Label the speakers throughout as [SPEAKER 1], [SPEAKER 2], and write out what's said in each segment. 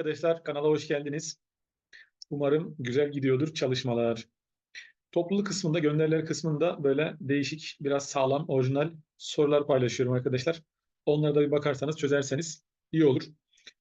[SPEAKER 1] arkadaşlar, kanala hoş geldiniz. Umarım güzel gidiyordur çalışmalar. Topluluk kısmında, gönderiler kısmında böyle değişik, biraz sağlam, orijinal sorular paylaşıyorum arkadaşlar. Onlara da bir bakarsanız, çözerseniz iyi olur.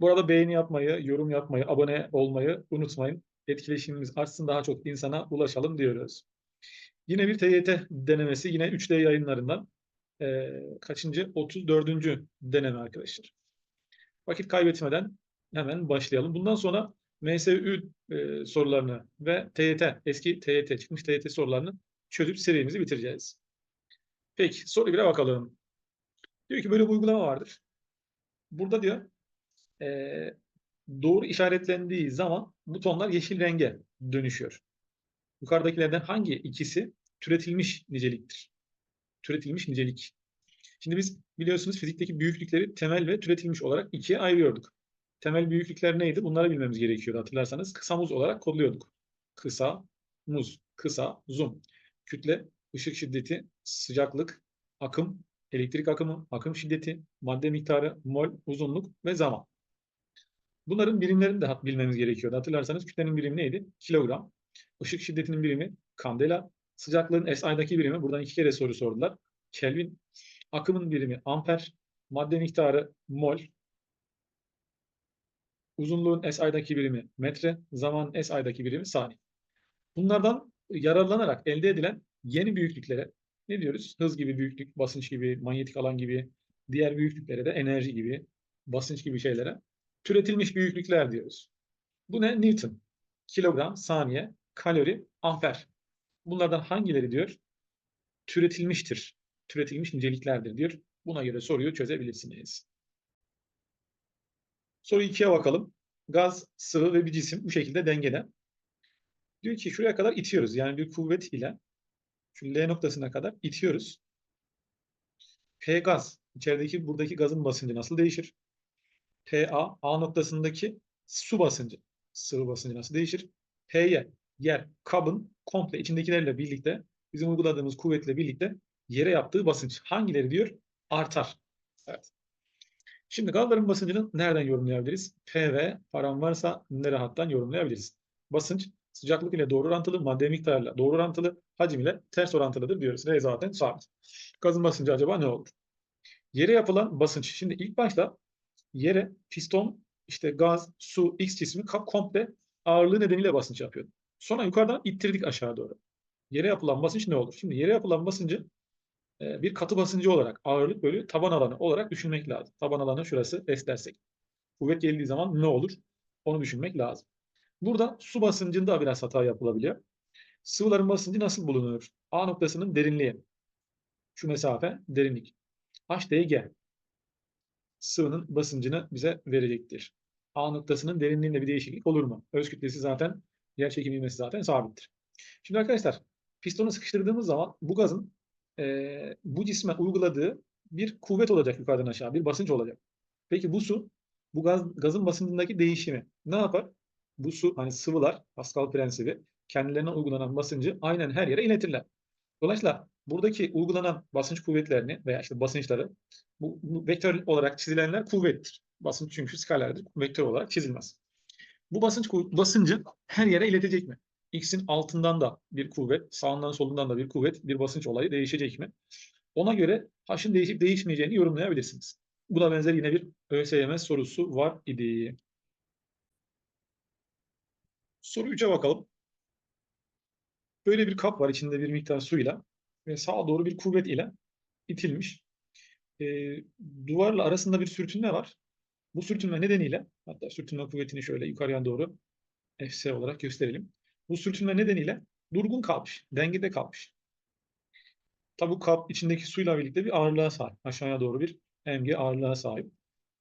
[SPEAKER 1] Bu arada beğeni yapmayı, yorum yapmayı, abone olmayı unutmayın. Etkileşimimiz artsın, daha çok insana ulaşalım diyoruz. Yine bir TYT denemesi, yine 3D yayınlarından eee, kaçıncı? 34. deneme arkadaşlar. Vakit kaybetmeden hemen başlayalım. Bundan sonra MSÜ e, sorularını ve TYT, eski TYT, çıkmış TYT sorularını çözüp serimizi bitireceğiz. Peki, soru bile bakalım. Diyor ki böyle bir uygulama vardır. Burada diyor e, doğru işaretlendiği zaman butonlar yeşil renge dönüşüyor. Yukarıdakilerden hangi ikisi türetilmiş niceliktir? Türetilmiş nicelik. Şimdi biz biliyorsunuz fizikteki büyüklükleri temel ve türetilmiş olarak ikiye ayırıyorduk. Temel büyüklükler neydi? Bunları bilmemiz gerekiyordu hatırlarsanız. Kısa muz olarak kodluyorduk. Kısa muz, kısa zoom. Kütle, ışık şiddeti, sıcaklık, akım, elektrik akımı, akım şiddeti, madde miktarı, mol, uzunluk ve zaman. Bunların birimlerini de bilmemiz gerekiyordu. Hatırlarsanız kütlenin birimi neydi? Kilogram. Işık şiddetinin birimi kandela. Sıcaklığın SI'daki birimi, buradan iki kere soru sordular. Kelvin. Akımın birimi amper. Madde miktarı mol. Uzunluğun SI'daki birimi metre. Zaman SI'daki birimi saniye. Bunlardan yararlanarak elde edilen yeni büyüklüklere ne diyoruz? Hız gibi büyüklük, basınç gibi, manyetik alan gibi, diğer büyüklüklere de enerji gibi, basınç gibi şeylere türetilmiş büyüklükler diyoruz. Bu ne? Newton. Kilogram, saniye, kalori, amper. Bunlardan hangileri diyor? Türetilmiştir. Türetilmiş niceliklerdir diyor. Buna göre soruyu çözebilirsiniz. Soru 2'ye bakalım. Gaz, sıvı ve bir cisim bu şekilde dengede. Diyor ki şuraya kadar itiyoruz. Yani bir kuvvet ile şu L noktasına kadar itiyoruz. P gaz. içerideki buradaki gazın basıncı nasıl değişir? PA, A noktasındaki su basıncı, sıvı basıncı nasıl değişir? P'ye, yer, kabın komple içindekilerle birlikte, bizim uyguladığımız kuvvetle birlikte yere yaptığı basınç hangileri diyor? Artar. Evet. Şimdi gazların basıncını nereden yorumlayabiliriz? PV param varsa ne rahattan yorumlayabiliriz? Basınç sıcaklık ile doğru orantılı, madde miktarıyla doğru orantılı, hacim ile ters orantılıdır diyoruz. R zaten sabit. Gazın basıncı acaba ne olur? Yere yapılan basınç. Şimdi ilk başta yere piston, işte gaz, su, X cismi komple ağırlığı nedeniyle basınç yapıyor. Sonra yukarıdan ittirdik aşağı doğru. Yere yapılan basınç ne olur? Şimdi yere yapılan basıncı bir katı basıncı olarak ağırlık bölü taban alanı olarak düşünmek lazım. Taban alanı şurası S dersek. Kuvvet geldiği zaman ne olur? Onu düşünmek lazım. Burada su basıncında biraz hata yapılabiliyor. Sıvıların basıncı nasıl bulunur? A noktasının derinliği. Şu mesafe derinlik. HDG. Sıvının basıncını bize verecektir. A noktasının derinliğinde bir değişiklik olur mu? Öz kütlesi zaten, yer çekimi zaten sabittir. Şimdi arkadaşlar pistonu sıkıştırdığımız zaman bu gazın e, bu cisme uyguladığı bir kuvvet olacak yukarıdan aşağı, bir basınç olacak. Peki bu su, bu gaz, gazın basıncındaki değişimi ne yapar? Bu su, hani sıvılar, Pascal prensibi, kendilerine uygulanan basıncı aynen her yere iletirler. Dolayısıyla buradaki uygulanan basınç kuvvetlerini veya işte basınçları bu, bu vektör olarak çizilenler kuvvettir. Basınç çünkü skalerdir, vektör olarak çizilmez. Bu basınç basıncı her yere iletecek mi? X'in altından da bir kuvvet, sağından solundan da bir kuvvet, bir basınç olayı değişecek mi? Ona göre H'ın değişip değişmeyeceğini yorumlayabilirsiniz. Buna benzer yine bir ÖSYM sorusu var idi. Soru 3'e bakalım. Böyle bir kap var içinde bir miktar suyla ve sağa doğru bir kuvvet ile itilmiş. E, duvarla arasında bir sürtünme var. Bu sürtünme nedeniyle, hatta sürtünme kuvvetini şöyle yukarıya doğru Fs olarak gösterelim. Bu sürtünme nedeniyle durgun kalmış, dengede kalmış. Tabi bu kap içindeki suyla birlikte bir ağırlığa sahip. Aşağıya doğru bir mg ağırlığa sahip.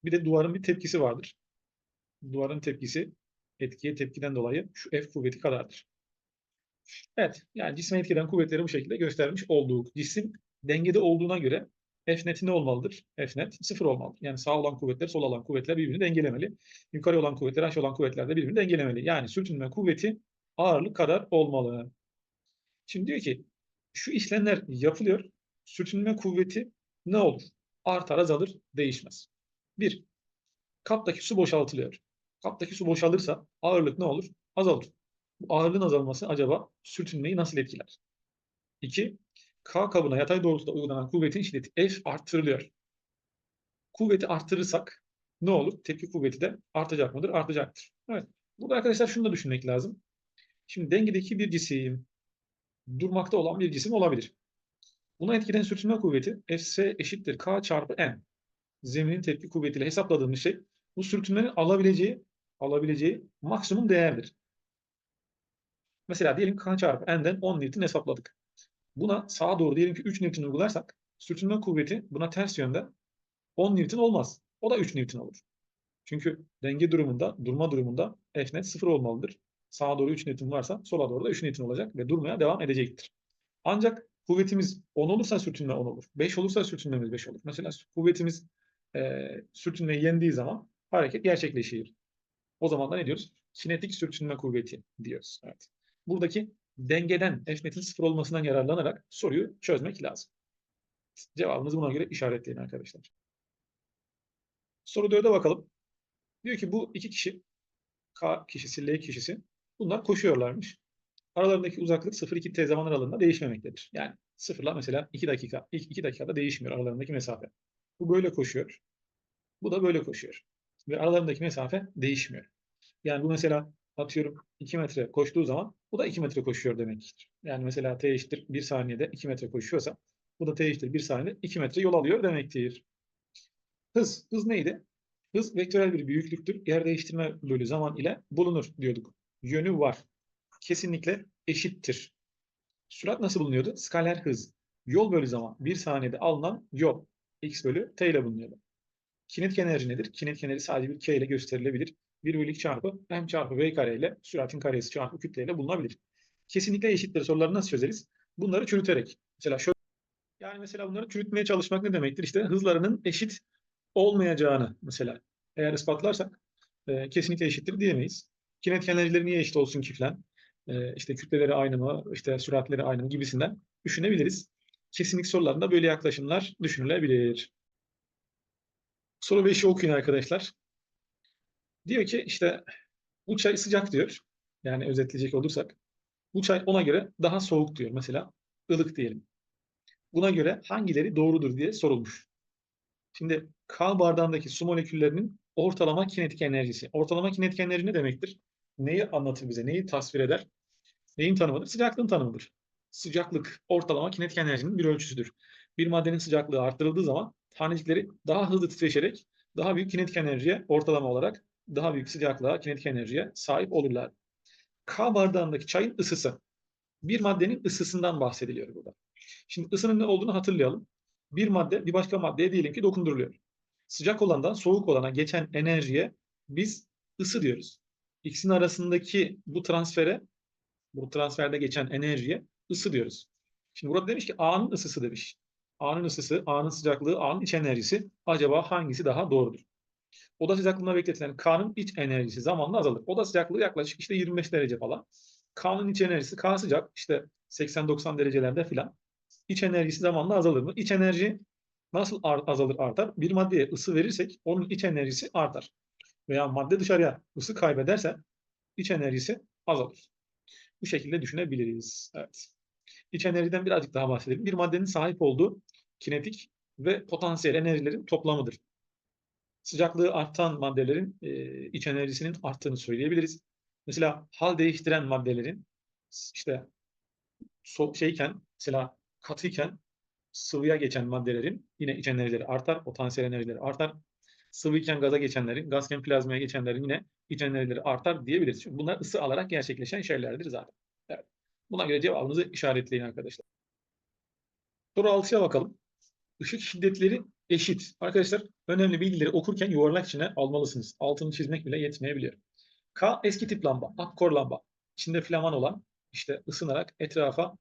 [SPEAKER 1] Bir de duvarın bir tepkisi vardır. Duvarın tepkisi etkiye tepkiden dolayı şu F kuvveti kadardır. Evet, yani cisme etkiden kuvvetleri bu şekilde göstermiş olduk. Cisim dengede olduğuna göre F neti ne olmalıdır? F net sıfır olmalı. Yani sağ olan kuvvetler, sol olan kuvvetler birbirini dengelemeli. Yukarı olan kuvvetler, aşağı olan kuvvetler de birbirini dengelemeli. Yani sürtünme kuvveti ağırlık kadar olmalı. Şimdi diyor ki şu işlemler yapılıyor. Sürtünme kuvveti ne olur? Artar, azalır, değişmez. Bir, kaptaki su boşaltılıyor. Kaptaki su boşalırsa ağırlık ne olur? Azalır. Bu ağırlığın azalması acaba sürtünmeyi nasıl etkiler? 2. K kabına yatay doğrultuda uygulanan kuvvetin şiddeti F arttırılıyor. Kuvveti arttırırsak ne olur? Tepki kuvveti de artacak mıdır? Artacaktır. Evet. Burada arkadaşlar şunu da düşünmek lazım. Şimdi dengedeki bir cisim, durmakta olan bir cisim olabilir. Buna etkilen sürtünme kuvveti Fs eşittir K çarpı N. Zeminin tepki kuvvetiyle hesapladığımız şey bu sürtünmenin alabileceği alabileceği maksimum değerdir. Mesela diyelim K çarpı N'den 10 Newton hesapladık. Buna sağa doğru diyelim ki 3 Newton uygularsak sürtünme kuvveti buna ters yönde 10 Newton olmaz. O da 3 Newton olur. Çünkü denge durumunda, durma durumunda F net 0 olmalıdır. Sağa doğru 3 Newton varsa sola doğru da 3 Newton olacak ve durmaya devam edecektir. Ancak kuvvetimiz 10 olursa sürtünme 10 olur. 5 olursa sürtünmemiz 5 olur. Mesela kuvvetimiz e, sürtünmeyi yendiği zaman hareket gerçekleşir. O zaman da ne diyoruz? Kinetik sürtünme kuvveti diyoruz. Evet. Buradaki dengeden F 0 olmasından yararlanarak soruyu çözmek lazım. Cevabınızı buna göre işaretleyin arkadaşlar. Soru 4'e bakalım. Diyor ki bu iki kişi K kişisi, L kişisi bunlar koşuyorlarmış. Aralarındaki uzaklık 0-2 t zaman aralığında değişmemektedir. Yani sıfırla mesela 2 dakika, ilk 2 dakikada değişmiyor aralarındaki mesafe. Bu böyle koşuyor. Bu da böyle koşuyor. Ve aralarındaki mesafe değişmiyor. Yani bu mesela atıyorum 2 metre koştuğu zaman bu da 2 metre koşuyor demektir. Yani mesela t eşittir 1 saniyede 2 metre koşuyorsa bu da t eşittir 1 saniyede 2 metre yol alıyor demektir. Hız. Hız neydi? Hız vektörel bir büyüklüktür. Yer değiştirme bölü zaman ile bulunur diyorduk. Yönü var. Kesinlikle eşittir. Sürat nasıl bulunuyordu? Skaler hız. Yol bölü zaman. Bir saniyede alınan yol. X bölü T ile bulunuyordu. Kinetik enerji nedir? Kinetik enerji sadece bir K ile gösterilebilir. 1 bölü 2 çarpı M çarpı V kare ile süratin karesi çarpı kütle ile bulunabilir. Kesinlikle eşittir soruları nasıl çözeriz? Bunları çürüterek. Mesela şöyle yani mesela bunları çürütmeye çalışmak ne demektir? İşte hızlarının eşit olmayacağını mesela eğer ispatlarsak e, kesinlikle eşittir diyemeyiz. Kinetik enerjileri niye eşit olsun ki falan? E, işte kütleleri aynı mı, işte süratleri aynı mı gibisinden düşünebiliriz. Kesinlik sorularında böyle yaklaşımlar düşünülebilir. Soru 5'i okuyun arkadaşlar. Diyor ki işte bu çay sıcak diyor. Yani özetleyecek olursak. Bu çay ona göre daha soğuk diyor. Mesela ılık diyelim. Buna göre hangileri doğrudur diye sorulmuş. Şimdi K bardağındaki su moleküllerinin ortalama kinetik enerjisi. Ortalama kinetik enerji ne demektir? Neyi anlatır bize? Neyi tasvir eder? Neyin tanımıdır? Sıcaklığın tanımıdır. Sıcaklık ortalama kinetik enerjinin bir ölçüsüdür. Bir maddenin sıcaklığı arttırıldığı zaman tanecikleri daha hızlı titreşerek daha büyük kinetik enerjiye ortalama olarak daha büyük sıcaklığa, kinetik enerjiye sahip olurlar. K bardağındaki çayın ısısı. Bir maddenin ısısından bahsediliyor burada. Şimdi ısının ne olduğunu hatırlayalım. Bir madde bir başka maddeye diyelim ki dokunduruluyor. Sıcak olandan soğuk olana geçen enerjiye biz ısı diyoruz. İkisinin arasındaki bu transfere, bu transferde geçen enerjiye ısı diyoruz. Şimdi burada demiş ki A'nın ısısı demiş. A'nın ısısı, A'nın sıcaklığı, A'nın iç enerjisi acaba hangisi daha doğrudur? Oda sıcaklığına bekletilen K'nın iç enerjisi zamanla azalır. Oda sıcaklığı yaklaşık işte 25 derece falan. K'nın iç enerjisi, K sıcak işte 80-90 derecelerde filan. İç enerjisi zamanla azalır mı? İç enerji nasıl azalır artar? Bir maddeye ısı verirsek onun iç enerjisi artar. Veya madde dışarıya ısı kaybederse iç enerjisi azalır. Bu şekilde düşünebiliriz. Evet. İç enerjiden birazcık daha bahsedelim. Bir maddenin sahip olduğu kinetik ve potansiyel enerjilerin toplamıdır. Sıcaklığı artan maddelerin e, iç enerjisinin arttığını söyleyebiliriz. Mesela hal değiştiren maddelerin işte so şeyken mesela katıyken sıvıya geçen maddelerin yine iç enerjileri artar, potansiyel enerjileri artar. Sıvıyken gaza geçenlerin, gazken plazmaya geçenlerin yine iç artar diyebiliriz. Çünkü bunlar ısı alarak gerçekleşen şeylerdir zaten. Evet. Buna göre cevabınızı işaretleyin arkadaşlar. Soru 6'ya bakalım. Işık şiddetleri eşit. Arkadaşlar önemli bilgileri okurken yuvarlak içine almalısınız. Altını çizmek bile yetmeyebiliyor. K eski tip lamba, akkor lamba. İçinde flaman olan işte ısınarak etrafa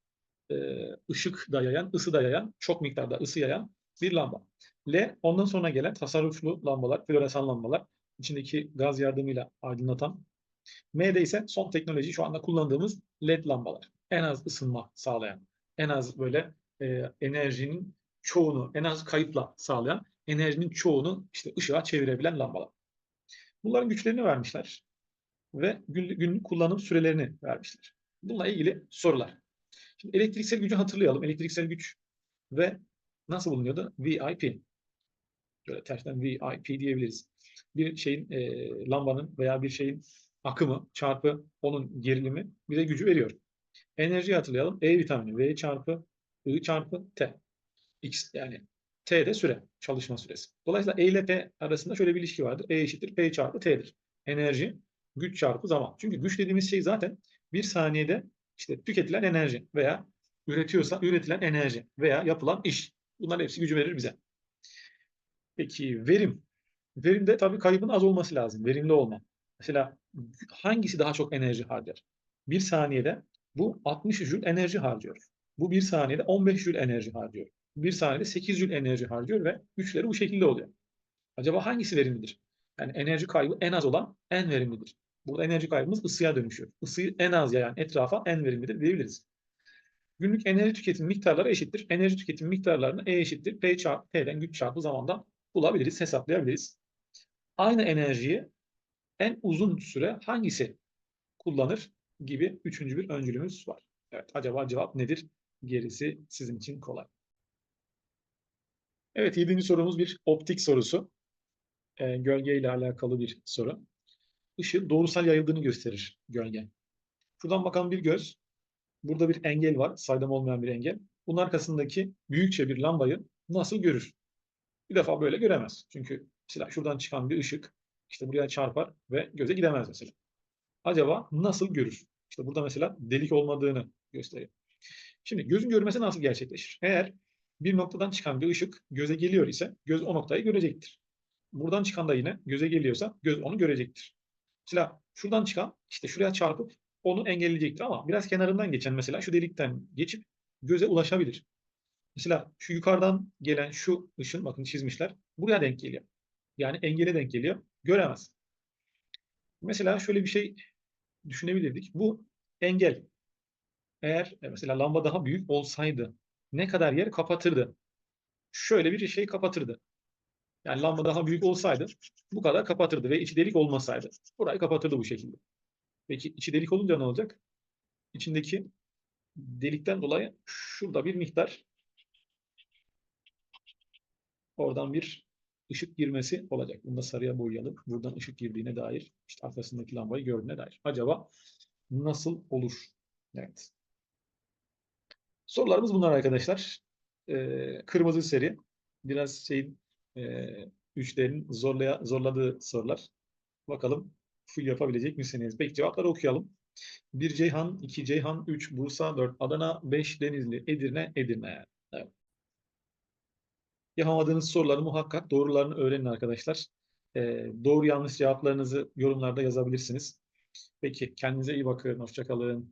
[SPEAKER 1] ışık da yayan, ısı da yayan, çok miktarda ısı yayan bir lamba. L ondan sonra gelen tasarruflu lambalar, floresan lambalar, içindeki gaz yardımıyla aydınlatan. M'de ise son teknoloji şu anda kullandığımız LED lambalar. En az ısınma sağlayan, en az böyle e, enerjinin çoğunu, en az kayıpla sağlayan, enerjinin çoğunu işte ışığa çevirebilen lambalar. Bunların güçlerini vermişler ve günlük, günlük kullanım sürelerini vermişler. Bununla ilgili sorular. Şimdi elektriksel gücü hatırlayalım. Elektriksel güç ve nasıl bulunuyordu? VIP. Böyle tersten VIP diyebiliriz. Bir şeyin e, lambanın veya bir şeyin akımı çarpı onun gerilimi bize gücü veriyor. Enerjiyi hatırlayalım. E vitamini V çarpı I çarpı T. X yani T de süre, çalışma süresi. Dolayısıyla E ile P arasında şöyle bir ilişki vardır. E eşittir P çarpı T'dir. Enerji, güç çarpı zaman. Çünkü güç dediğimiz şey zaten bir saniyede işte tüketilen enerji veya üretiyorsa üretilen enerji veya yapılan iş. Bunların hepsi gücü verir bize. Peki verim. Verimde tabii kaybın az olması lazım. Verimli olma. Mesela hangisi daha çok enerji harcar? Bir saniyede bu 60 jül enerji harcıyor. Bu bir saniyede 15 jül enerji harcıyor. Bir saniyede 8 jül enerji harcıyor ve güçleri bu şekilde oluyor. Acaba hangisi verimlidir? Yani enerji kaybı en az olan en verimlidir. Burada enerji kaybımız ısıya dönüşüyor. Isıyı en az yayan etrafa en verimlidir diyebiliriz. Günlük enerji tüketim miktarları eşittir. Enerji tüketim miktarlarını E eşittir. P çarpı T'den güç çarpı zamandan bulabiliriz, hesaplayabiliriz. Aynı enerjiyi en uzun süre hangisi kullanır gibi üçüncü bir öncülümüz var. Evet, acaba cevap nedir? Gerisi sizin için kolay. Evet, yedinci sorumuz bir optik sorusu. E, gölge ile alakalı bir soru. Işığın doğrusal yayıldığını gösterir gölge. Şuradan bakan bir göz. Burada bir engel var, saydam olmayan bir engel. Bunun arkasındaki büyükçe bir lambayı nasıl görür? Bir defa böyle göremez. Çünkü mesela şuradan çıkan bir ışık işte buraya çarpar ve göze gidemez mesela. Acaba nasıl görür? İşte burada mesela delik olmadığını gösteriyor. Şimdi gözün görmesi nasıl gerçekleşir? Eğer bir noktadan çıkan bir ışık göze geliyor ise göz o noktayı görecektir. Buradan çıkan da yine göze geliyorsa göz onu görecektir. Mesela şuradan çıkan işte şuraya çarpıp onu engelleyecektir ama biraz kenarından geçen mesela şu delikten geçip göze ulaşabilir. Mesela şu yukarıdan gelen şu ışın bakın çizmişler buraya denk geliyor. Yani engele denk geliyor. Göremez. Mesela şöyle bir şey düşünebilirdik. Bu engel. Eğer e, mesela lamba daha büyük olsaydı ne kadar yer kapatırdı? Şöyle bir şey kapatırdı. Yani lamba daha büyük olsaydı bu kadar kapatırdı ve içi delik olmasaydı. Burayı kapatırdı bu şekilde. Peki içi delik olunca ne olacak? İçindeki delikten dolayı şurada bir miktar oradan bir ışık girmesi olacak. Bunu da sarıya boyayalım. Buradan ışık girdiğine dair, işte arkasındaki lambayı gördüğüne dair. Acaba nasıl olur? Evet. Sorularımız bunlar arkadaşlar. Ee, kırmızı seri. Biraz şeyin e, üçlerin zorlaya, zorladığı sorular. Bakalım yapabilecek misiniz? Peki cevapları okuyalım. 1 Ceyhan, 2 Ceyhan, 3 Bursa, 4 Adana, 5 Denizli, Edirne, Edirne. Evet. Yapamadığınız soruları muhakkak doğrularını öğrenin arkadaşlar. Ee, doğru yanlış cevaplarınızı yorumlarda yazabilirsiniz. Peki kendinize iyi bakın. Hoşçakalın.